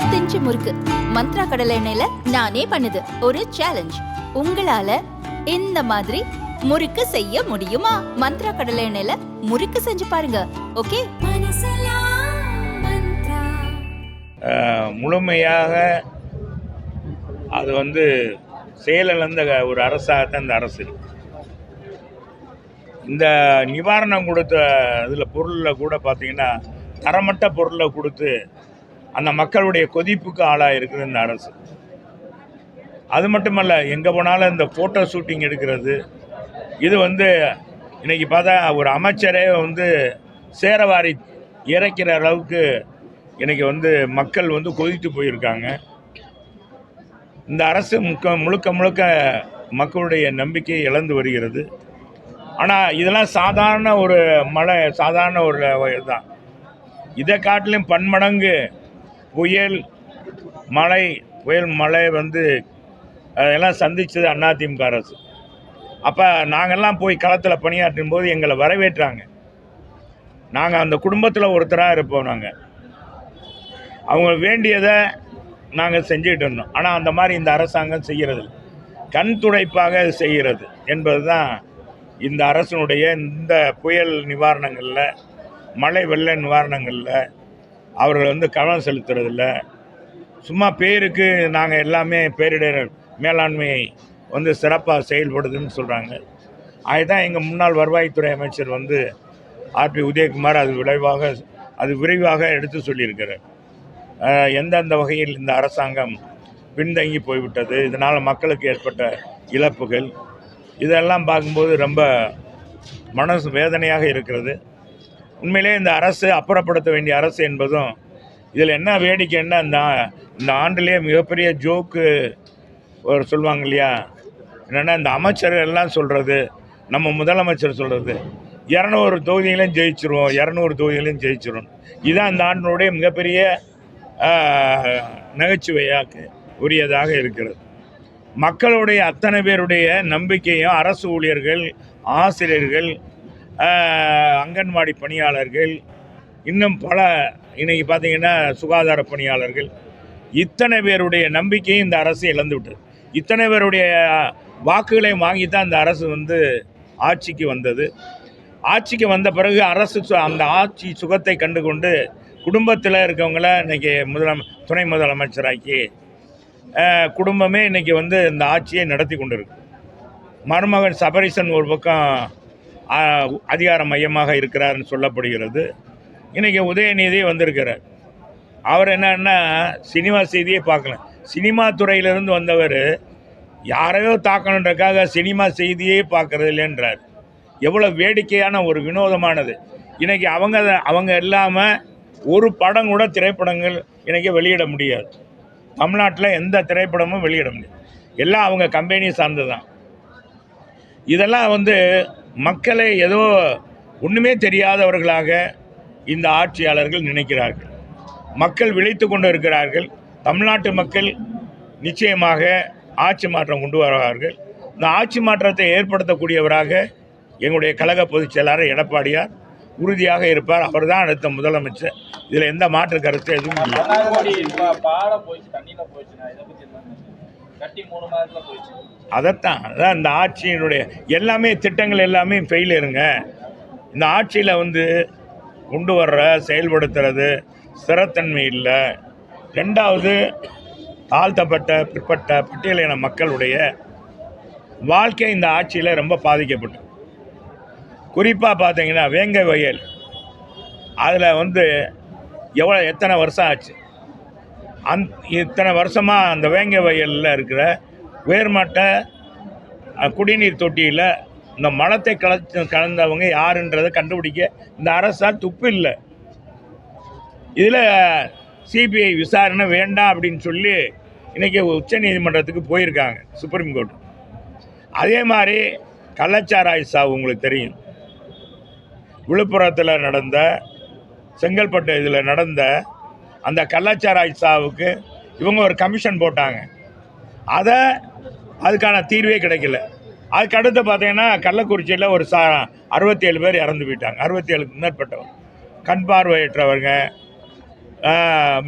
இருபத்தஞ்சு முறுக்கு. மந்த்ரா கடலை எண்ணெயில நானே பண்ணுது. ஒரு சேலஞ்ச் உங்களால இந்த மாதிரி முறுக்கு செய்ய முடியுமா? மந்த்ரா கடலை எண்ணெயில முறுக்கு செஞ்சு பாருங்க. ஓகே? முழுமையாக அது வந்து செயலிழந்த ஒரு அரசாகத்தான் இந்த அரசு இருக்கு. இந்த நிவாரணம் கொடுத்த இதில் பொருளில் கூட பார்த்தீங்கன்னா தரமட்ட பொருளை கொடுத்து அந்த மக்களுடைய கொதிப்புக்கு ஆளாக இருக்குது இந்த அரசு அது மட்டுமல்ல எங்கே போனாலும் இந்த ஃபோட்டோ ஷூட்டிங் எடுக்கிறது இது வந்து இன்றைக்கி பார்த்தா ஒரு அமைச்சரே வந்து சேரவாரி இறைக்கிற அளவுக்கு இன்றைக்கி வந்து மக்கள் வந்து கொதித்து போயிருக்காங்க. இந்த அரசு முக்க முழுக்க முழுக்க மக்களுடைய நம்பிக்கையை இழந்து வருகிறது. ஆனால் இதெல்லாம் சாதாரண ஒரு மழை சாதாரண ஒரு இதுதான் இதை காட்டிலும் பன்மடங்கு புயல் மழை புயல் மழை வந்து அதெல்லாம் சந்தித்தது அதிமுக அரசு. அப்போ நாங்கள்லாம் போய் களத்தில் பணியாற்றும் போது எங்களை வரவேற்றாங்க. நாங்கள் அந்த குடும்பத்தில் ஒருத்தராக இருப்போம் நாங்கள் அவங்க வேண்டியதை நாங்கள் செஞ்சுக்கிட்டு இருந்தோம். ஆனால் அந்த மாதிரி இந்த அரசாங்கம் செய்கிறது கண் துடைப்பாக செய்கிறது என்பது தான் இந்த அரசனுடைய இந்த புயல் நிவாரணங்களில் மழை வெள்ள நிவாரணங்களில் அவர்கள் வந்து கவனம் செலுத்துறதில்ல. சும்மா பேருக்கு நாங்கள் எல்லாமே பேரிடர் மேலாண்மை வந்து சிறப்பாக செயல்படுதுன்னு சொல்கிறாங்க அதுதான் எங்கள் முன்னாள் வருவாய்த்துறை அமைச்சர் வந்து ஆர்பி உதயகுமார் அது விளைவாக அது விரைவாக எடுத்து சொல்லியிருக்கிறார். எந்தெந்த வகையில் இந்த அரசாங்கம் பின்தங்கி போய்விட்டது இதனால் மக்களுக்கு ஏற்பட்ட இழப்புகள் இதெல்லாம் பார்க்கும்போது ரொம்ப மனசு வேதனையாக இருக்கிறது. உண்மையிலே இந்த அரசு அப்புறப்படுத்த வேண்டிய அரசு என்பதும் இதில் என்ன வேடிக்கைன்னா இந்த இந்த ஆண்டிலே மிகப்பெரிய ஜோக்கு ஒரு சொல்லுவாங்க இல்லையா? என்னென்னா இந்த அமைச்சர்கள் எல்லாம் சொல்கிறது நம்ம முதலமைச்சர் சொல்கிறது இரநூறு தொகுதிகளையும் ஜெயிச்சிருவோம் இரநூறு தொகுதிகளையும் ஜெயிச்சிரும் இதுதான் இந்த ஆண்டினுடைய மிகப்பெரிய நகைச்சுவையாக நகைச்சுவையாக்கு உரியதாக இருக்கிறது. மக்களுடைய அத்தனை பேருடைய நம்பிக்கையும் அரசு ஊழியர்கள் ஆசிரியர்கள் அங்கன்வாடி பணியாளர்கள் இன்னும் பல இன்றைக்கி பார்த்தீங்கன்னா சுகாதார பணியாளர்கள். இத்தனை பேருடைய நம்பிக்கையும் இந்த அரசு இழந்து விட்டது இத்தனை பேருடைய வாக்குகளை வாங்கி தான் இந்த அரசு வந்து ஆட்சிக்கு வந்தது. ஆட்சிக்கு வந்த பிறகு அரசு சு- அந்த ஆட்சி சுகத்தை கண்டு கொண்டு குடும்பத்தில் இருக்கவங்கள இன்னைக்கு முதலமை துணை முதலமைச்சராக்கி குடும்பமே இன்னைக்கு வந்து இந்த ஆட்சியை நடத்தி கொண்டிருக்கு. மருமகன் சபரிசன் ஒரு பக்கம் அதிகார மையமாக இருக்கிறார்னு சொல்லப்படுகிறது. இன்றைக்கி உதயநிதி வந்திருக்கிறார். அவர் என்னன்னா சினிமா செய்தியே பார்க்கல. சினிமா துறையிலிருந்து வந்தவர் யாரையோ தாக்கணுன்றக்காக சினிமா செய்தியே பார்க்கறது இல்லைன்றார். எவ்வளோ வேடிக்கையான ஒரு வினோதமானது. இன்றைக்கி அவங்க அவங்க இல்லாமல் ஒரு படம் கூட திரைப்படங்கள் இன்றைக்கி வெளியிட முடியாது. தமிழ்நாட்டில் எந்த திரைப்படமும் வெளியிட முடியாது. எல்லாம் அவங்க கம்பெனி சார்ந்து தான் இதெல்லாம் வந்து மக்களை ஏதோ ஒன்றுமே தெரியாதவர்களாக இந்த ஆட்சியாளர்கள் நினைக்கிறார்கள். மக்கள் விழித்து கொண்டு இருக்கிறார்கள் தமிழ்நாட்டு மக்கள் நிச்சயமாக ஆட்சி மாற்றம் கொண்டு வருவார்கள். இந்த ஆட்சி மாற்றத்தை ஏற்படுத்தக்கூடியவராக எங்களுடைய கழக பொதுச் செயலாளர் எடப்பாடியார் உறுதியாக இருப்பார். அவர்தான் அடுத்த முதலமைச்சர். இதில் எந்த மாற்று கருத்து எதுவும் இல்லை. அதைத்தான். அதான் இந்த ஆட்சியினுடைய எல்லாமே திட்டங்கள் எல்லாமே ஃபெயிலியருங்க இந்த ஆட்சியில் வந்து கொண்டு வர்ற செயல்படுத்துறது ஸ்திரத்தன்மை இல்லை. ரெண்டாவது தாழ்த்தப்பட்ட பிற்பட்ட பட்டியலின மக்களுடைய வாழ்க்கை இந்த ஆட்சியில் ரொம்ப பாதிக்கப்பட்டது குறிப்பாக பார்த்தீங்கன்னா வேங்கை வயல். அதில் வந்து எவ்வளோ எத்தனை வருஷம் ஆச்சு? அந் இத்தனை வருஷமாக அந்த வேங்க வயலில் இருக்கிற வேர்மட்ட குடிநீர் தொட்டியில் இந்த மலத்தை கலந்து கலந்தவங்க யாருன்றதை கண்டுபிடிக்க இந்த அரசால் துப்பு இல்லை. இதில் சிபிஐ விசாரணை வேண்டாம் அப்படின்னு சொல்லி இன்றைக்கி உச்ச நீதிமன்றத்துக்கு போயிருக்காங்க சுப்ரீம் கோர்ட். அதே மாதிரி கள்ளச்சாராய் சாவு உங்களுக்கு தெரியும். விழுப்புரத்தில் நடந்த செங்கல்பட்டு இதில் நடந்த அந்த கலாச்சார சாவுக்கு இவங்க ஒரு கமிஷன் போட்டாங்க. அதை அதுக்கான தீர்வே கிடைக்கல. அதுக்கு அடுத்து பார்த்தீங்கன்னா கள்ளக்குறிச்சியில் ஒரு சா அறுபத்தி ஏழு பேர் இறந்து போயிட்டாங்க. அறுபத்தி ஏழுக்கு மேற்பட்டவங்க கண் பார்வையற்றவங்க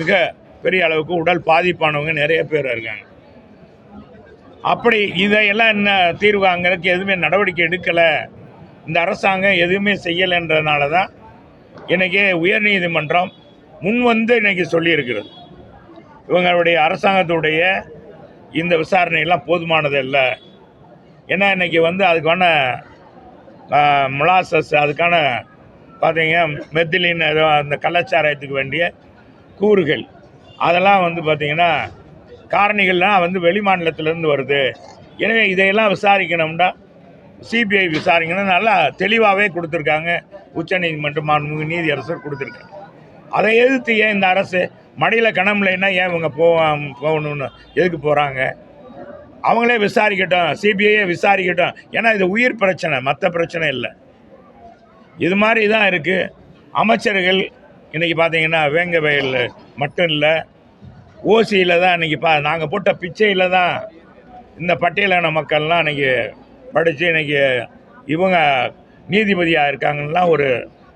மிக பெரிய அளவுக்கு உடல் பாதிப்பானவங்க நிறைய பேர் இருக்காங்க. அப்படி இதையெல்லாம் என்ன தீர்வாங்கிறதுக்கு எதுவுமே நடவடிக்கை எடுக்கலை. இந்த அரசாங்கம் எதுவுமே செய்யலைன்றதுனால தான் இன்றைக்கி உயர்நீதிமன்றம் முன் வந்து இன்னைக்கு சொல்லியிருக்கிறது. இவங்களுடைய அரசாங்கத்துடைய இந்த விசாரணையெல்லாம் போதுமானது இல்லை ஏன்னா இன்னைக்கு வந்து அதுக்கான முலாசஸ் அதுக்கான பார்த்தீங்க மெத்திலின் அந்த கலாச்சாரத்துக்கு வேண்டிய கூறுகள். அதெல்லாம் வந்து பார்த்திங்கன்னா காரணிகள்லாம் வந்து வெளி மாநிலத்திலேருந்து வருது. எனவே இதையெல்லாம் விசாரிக்கணும்னா சிபிஐ விசாரிக்கணும் நல்லா தெளிவாகவே கொடுத்துருக்காங்க. உச்சநீதிமன்றம் நீதியரசர் கொடுத்துருக்காங்க. அதை எதிர்த்து ஏன் இந்த அரசு மடியில் கணம்லைன்னா ஏன் இவங்க போ போகணும்னு எதுக்கு போகிறாங்க அவங்களே விசாரிக்கட்டும் சிபிஐயே விசாரிக்கட்டும். ஏன்னா இது உயிர் பிரச்சனை மற்ற பிரச்சனை இல்லை. இது மாதிரி தான் இருக்குது அமைச்சர்கள் இன்றைக்கி பார்த்தீங்கன்னா வேங்க வயல் மட்டும் இல்லை ஓசியில் தான் இன்றைக்கி பா நாங்கள் போட்ட பிச்சையில் தான் இந்த பட்டியலான மக்கள்லாம் இன்றைக்கி படித்து இன்றைக்கி இவங்க நீதிபதியாக இருக்காங்கலாம் ஒரு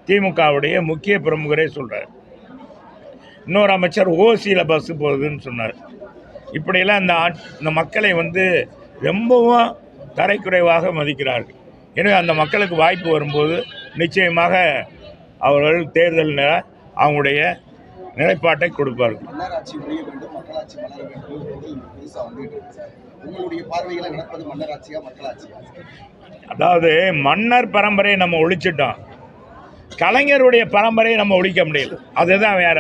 திமுகவுடைய முக்கிய பிரமுகரே சொல்கிறார் இன்னொரு அமைச்சர் ஓசியில் பஸ்ஸு போகுதுன்னு சொன்னார். இப்படியெல்லாம் இந்த ஆட் இந்த மக்களை வந்து ரொம்பவும் தரைக்குறைவாக மதிக்கிறார்கள். எனவே அந்த மக்களுக்கு வாய்ப்பு வரும்போது நிச்சயமாக அவர்கள் தேர்தலில் அவங்களுடைய நிலைப்பாட்டை கொடுப்பார்கள். அதாவது மன்னர் பரம்பரையை நம்ம ஒழிச்சிட்டோம். கலைஞருடைய பரம்பரையை நம்ம ஒழிக்க முடியல. அதுதான் வேற.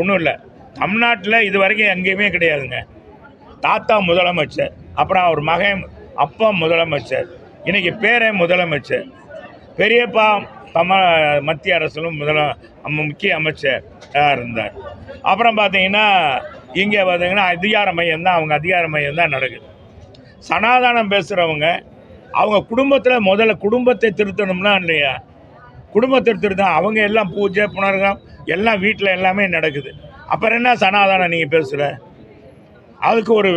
ஒன்றும் இல்லை. தமிழ்நாட்டில் இது வரைக்கும் எங்கேயுமே கிடையாதுங்க. தாத்தா முதலமைச்சர் அப்புறம் அவர் மகன் அப்பா முதலமைச்சர் இன்றைக்கி பேரே முதலமைச்சர் பெரியப்பா தம மத்திய அரசிலும் முதல முக்கிய அமைச்சர் இருந்தார். அப்புறம் பார்த்தீங்கன்னா இங்கே பார்த்தீங்கன்னா அதிகார மையம் தான் அவங்க அதிகார மையம் தான் நடக்குது. சனாதானம் பேசுகிறவங்க அவங்க குடும்பத்தில் முதல்ல குடும்பத்தை திருத்தணும்னா இல்லையா? குடும்பத்தை தான் அவங்க எல்லாம் பூஜை புனர்கம் எல்லாம் வீட்டில் எல்லாமே நடக்குது. அப்புறம் என்ன சனாதானம் நீங்கள் பேசுகிற அதுக்கு ஒரு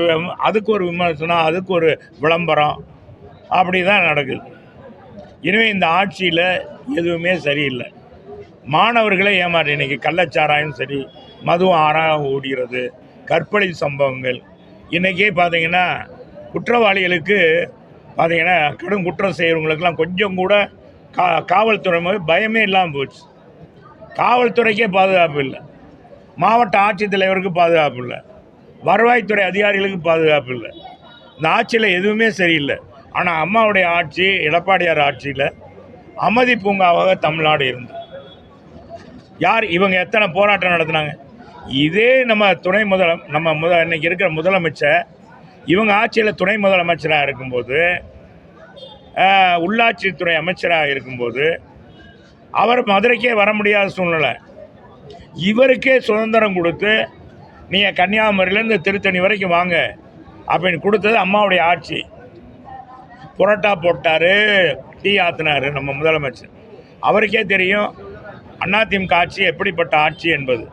அதுக்கு ஒரு விமர்சனம் அதுக்கு ஒரு விளம்பரம். அப்படி தான் நடக்குது. எனவே இந்த ஆட்சியில் எதுவுமே சரியில்லை. மாணவர்களே ஏமாறு. இன்றைக்கி கள்ளச்சாராயம் சரி மதுவும் ஆறாக ஓடுகிறது கற்பழி சம்பவங்கள். இன்றைக்கே பார்த்தீங்கன்னா குற்றவாளிகளுக்கு பார்த்தீங்கன்னா கடும் குற்றம் செய்கிறவங்களுக்கெல்லாம் கொஞ்சம் கூட கா காவல்துறை பயமே இல்லாமல் போச்சு. காவல்துறைக்கே பாதுகாப்பு இல்லை. மாவட்ட ஆட்சித்தலைவருக்கு பாதுகாப்பு இல்லை. வருவாய்த்துறை அதிகாரிகளுக்கு பாதுகாப்பு இல்லை. இந்த ஆட்சியில் எதுவுமே சரியில்லை. ஆனால் அம்மாவுடைய ஆட்சி எடப்பாடியார் ஆட்சியில் அமைதி பூங்காவாக தமிழ்நாடு இருந்தது. யார் இவங்க எத்தனை போராட்டம் நடத்தினாங்க? இதே நம்ம துணை முதல நம்ம முத இன்னைக்கு இருக்கிற முதலமைச்சர் இவங்க ஆட்சியில் துணை முதலமைச்சராக இருக்கும்போது உள்ளாட்சித்துறை அமைச்சராக இருக்கும்போது அவர் மதுரைக்கே வர முடியாத சூழ்நிலை. இவருக்கே சுதந்திரம் கொடுத்து நீங்கள் கன்னியாகுமரியிலேருந்து திருத்தணி வரைக்கும் வாங்க அப்படின்னு கொடுத்தது அம்மாவுடைய ஆட்சி. புரோட்டா போட்டார் டீ ஆத்தினார் நம்ம முதலமைச்சர். அவருக்கே தெரியும் அதிமுக ஆட்சி எப்படிப்பட்ட ஆட்சி என்பது.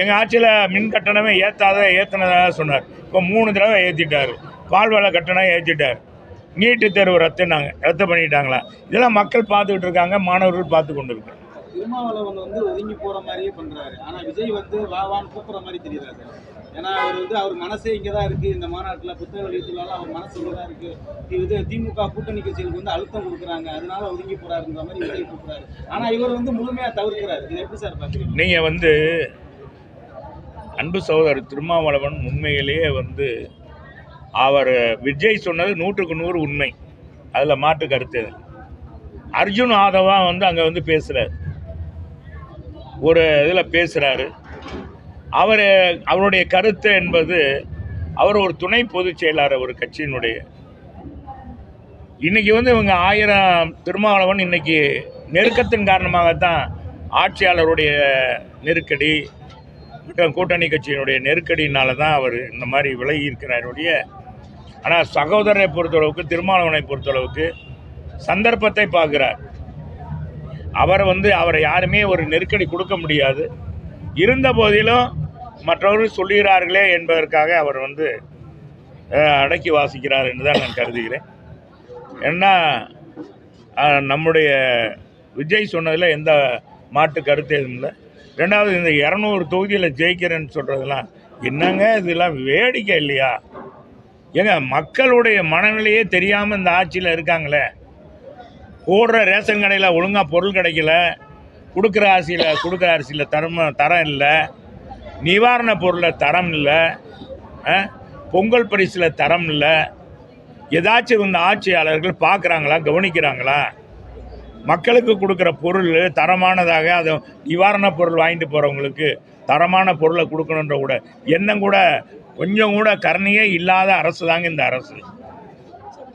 எங்கள் ஆட்சியில் மின் கட்டணமே ஏற்றாத ஏற்றினதாக சொன்னார். இப்போ மூணு தடவை ஏற்றிட்டார் பால்வள கட்டணம் ஏற்றிட்டார் நீட்டு தேர்வு ரத்துனாங்க ரத்து பண்ணிட்டாங்களா? இதெல்லாம் மக்கள் பார்த்துக்கிட்டு இருக்காங்க மாணவர்கள் பார்த்து கொண்டு இருக்காங்க. திருமாவளவன் வந்து ஒதுங்கி போற மாதிரியே பண்றாரு. ஆனா விஜய் வந்து வா வான்னு கூப்பிடுற மாதிரி தெரியுறாரு ஏன்னா அவர் வந்து அவர் மனசே இங்கதான் இருக்கு. இந்த மாநாட்டுல புத்தக வெளியீட்டுலாம் அவர் மனசு இங்கதான் இருக்கு. இது திமுக கூட்டணி கட்சிகளுக்கு வந்து அழுத்தம் கொடுக்குறாங்க. அதனால ஒதுங்கி போறாருன்ற மாதிரி விஜய் கூப்பிடுறாரு. ஆனா இவர் வந்து முழுமையா தவிர்க்கிறாரு. இதை எப்படி சார் பாக்குறீங்க நீங்கள் வந்து அன்பு சகோதரர் திருமாவளவன் உண்மையிலேயே வந்து அவர் விஜய் சொன்னது நூற்றுக்கு நூறு உண்மை. அதில் மாற்று கருத்து அர்ஜுன் ஆதவா வந்து அங்கே வந்து பேசுகிறார் ஒரு இதில் பேசுகிறாரு அவர் அவருடைய கருத்து என்பது அவர் ஒரு துணை பொதுச் செயலாளர் ஒரு கட்சியினுடைய. இன்னைக்கு வந்து இவங்க ஆயிரம் திருமாவளவன் இன்னைக்கு நெருக்கத்தின் காரணமாகத்தான் ஆட்சியாளருடைய நெருக்கடி கூட்டணி கட்சியினுடைய நெருக்கடியினால தான் அவர் இந்த மாதிரி விலகி இருக்கிறாருடைய ஆனால் சகோதரரை பொறுத்தளவுக்கு திருமாவளவனை பொறுத்தளவுக்கு சந்தர்ப்பத்தை பார்க்குறார். அவர் வந்து அவரை யாருமே ஒரு நெருக்கடி கொடுக்க முடியாது. இருந்த போதிலும் மற்றவர்கள் சொல்லுகிறார்களே என்பதற்காக அவர் வந்து அடக்கி வாசிக்கிறார் என்று தான் நான் கருதுகிறேன். ஏன்னா நம்முடைய விஜய் சொன்னதில் எந்த மாட்டு கருத்து எதுவும் இல்லை. ரெண்டாவது இந்த இரநூறு தொகுதியில் ஜெயிக்கிறேன்னு சொல்கிறதெல்லாம் என்னங்க? இதெல்லாம் வேடிக்கை இல்லையா? ஏங்க மக்களுடைய மனநிலையே தெரியாமல் இந்த ஆட்சியில் இருக்காங்களே? போடுற ரேஷன் கடையில் ஒழுங்காக பொருள் கிடைக்கல. கொடுக்குற அரிசியில் கொடுக்குற அரிசியில் தரம் தரம் இல்லை. நிவாரண பொருளை தரம் இல்லை. பொங்கல் பரிசில் தரம் இல்லை. ஏதாச்சும் இந்த ஆட்சியாளர்கள் பார்க்குறாங்களா கவனிக்கிறாங்களா? மக்களுக்கு கொடுக்குற பொருள் தரமானதாக அதை நிவாரணப் பொருள் வாங்கிட்டு போகிறவங்களுக்கு தரமான பொருளை கொடுக்கணுன்ற கூட எண்ணம் கூட கொஞ்சம் கூட கருணையே இல்லாத அரசு தாங்க இந்த அரசு.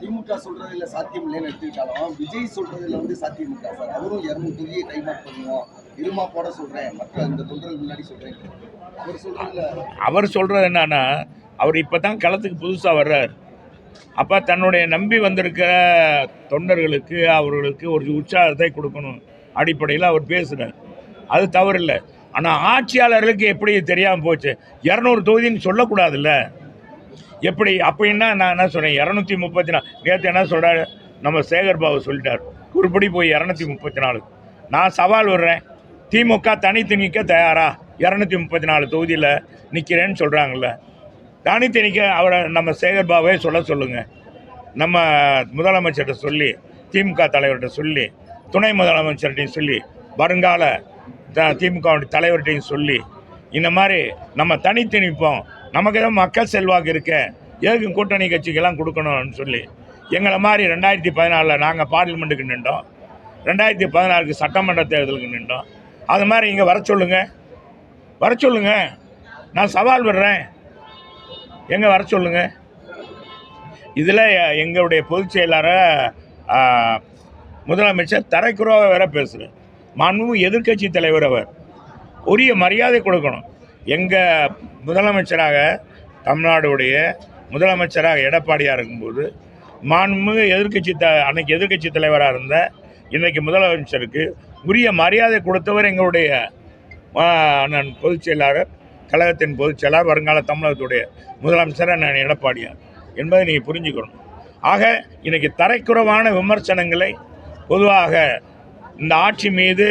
திமுக சொல்றதுல சாத்தியம் இல்லைன்னு எடுத்துக்கிட்டாலும் விஜய் சொல்றதுல வந்து சாத்தியம் இருக்கா சார்? அவரும் இரநூறு பண்ணுவோம். இருமா போட சொல்றேன். மற்ற இந்த தொண்டர்கள் முன்னாடி சொல்றேன். அவர் சொல்றதுல அவர் சொல்கிறது என்னன்னா அவர் இப்போ தான் களத்துக்கு புதுசாக வர்றார். அப்போ தன்னுடைய நம்பி வந்திருக்கிற தொண்டர்களுக்கு அவர்களுக்கு ஒரு உற்சாகத்தை கொடுக்கணும். அடிப்படையில் அவர் பேசுகிறார் அது தவறில்லை. ஆனால் ஆட்சியாளர்களுக்கு எப்படி தெரியாமல் போச்சு? இரநூறு தொகுதின்னு சொல்லக்கூடாதுல்ல. எப்படி? அப்படின்னா நான் என்ன சொன்னேன் இரநூத்தி முப்பத்தி நாலு. நேற்று என்ன சொல்கிறாரு நம்ம சேகர் பாபு சொல்லிட்டார். உருப்படி போய் இரநூத்தி முப்பத்தி நாலு. நான் சவால் விடுறேன். திமுக தனித்து நிற்க தயாரா? இரநூத்தி முப்பத்தி நாலு தொகுதியில் நிற்கிறேன்னு சொல்கிறாங்கல்ல தனித்து நிற்க அவரை நம்ம சேகர் பாபுவே சொல்ல சொல்லுங்கள் நம்ம முதலமைச்சர்கிட்ட சொல்லி திமுக தலைவர்கிட்ட சொல்லி துணை முதலமைச்சர்கிட்டையும் சொல்லி வருங்கால த திமுகவுடைய தலைவர்கிட்டையும் சொல்லி இந்த மாதிரி நம்ம தனித்து நிற்போம் நமக்கு தான் மக்கள் செல்வாக்கு இருக்க எதுக்கு கூட்டணி கட்சிக்கெல்லாம் கொடுக்கணும்னு சொல்லி எங்களை மாதிரி ரெண்டாயிரத்தி பதினாலில் நாங்கள் பார்லிமெண்ட்டுக்கு நின்றோம் ரெண்டாயிரத்தி பதினாறுக்கு சட்டமன்ற தேர்தலுக்கு நின்றோம் அது மாதிரி இங்கே வர சொல்லுங்கள் வர சொல்லுங்கள் நான் சவால் விடுறேன் எங்கே வர சொல்லுங்கள் இதில் எங்களுடைய பொதுச் செயலாளர் முதலமைச்சர் தரைக்குறவாக வேற பேசுகிறேன் மாண்பு எதிர்க்கட்சி தலைவர் அவர். உரிய மரியாதை கொடுக்கணும். எங்கள் முதலமைச்சராக தமிழ்நாடுடைய முதலமைச்சராக எடப்பாடியாக இருக்கும்போது மாண்புமிகு எதிர்க்கட்சி த அன்னைக்கு எதிர்க்கட்சி தலைவராக இருந்த இன்றைக்கு முதலமைச்சருக்கு உரிய மரியாதை கொடுத்தவர் எங்களுடைய அண்ணன் பொதுச் செயலாளர் கழகத்தின் பொதுச் செயலாளர் வருங்கால தமிழகத்துடைய முதலமைச்சர் அண்ணன் எடப்பாடியார் என்பதை நீங்கள் புரிஞ்சுக்கணும். ஆக இன்றைக்கி தரைக்குறவான விமர்சனங்களை பொதுவாக இந்த ஆட்சி மீது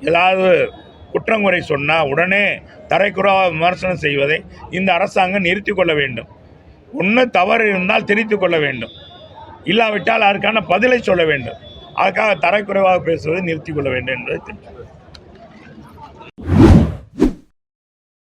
ஏதாவது குற்றங்குறை சொன்னால் உடனே தரைக்குறாக விமர்சனம் செய்வதை இந்த அரசாங்கம் நிறுத்திக் கொள்ள வேண்டும். ஒன்று தவறு இருந்தால் திரித்து கொள்ள வேண்டும். இல்லாவிட்டால் அதற்கான பதிலை சொல்ல வேண்டும். அதுக்காக தரைக்குறைவாக பேசுவதை நிறுத்திக் கொள்ள வேண்டும் என்பதை தெரிவித்துக்